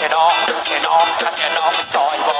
เล่ละละเล่ทักเชน้องทักเชน้องทักเชน้องไปซอยบ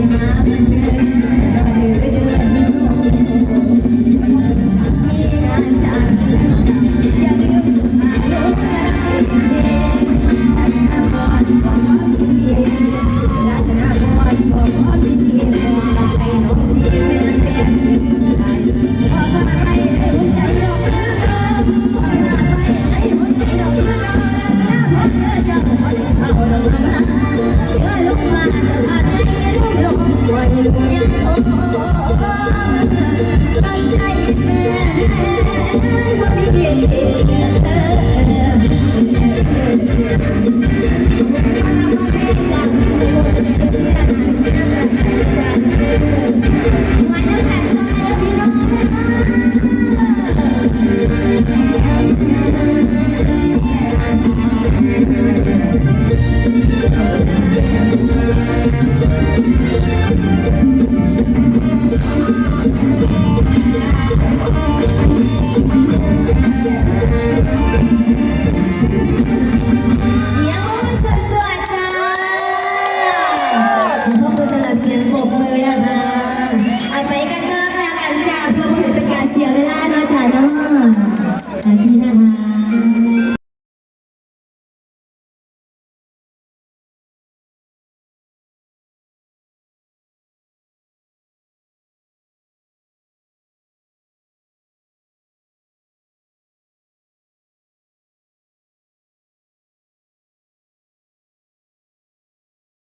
you, 不要 래.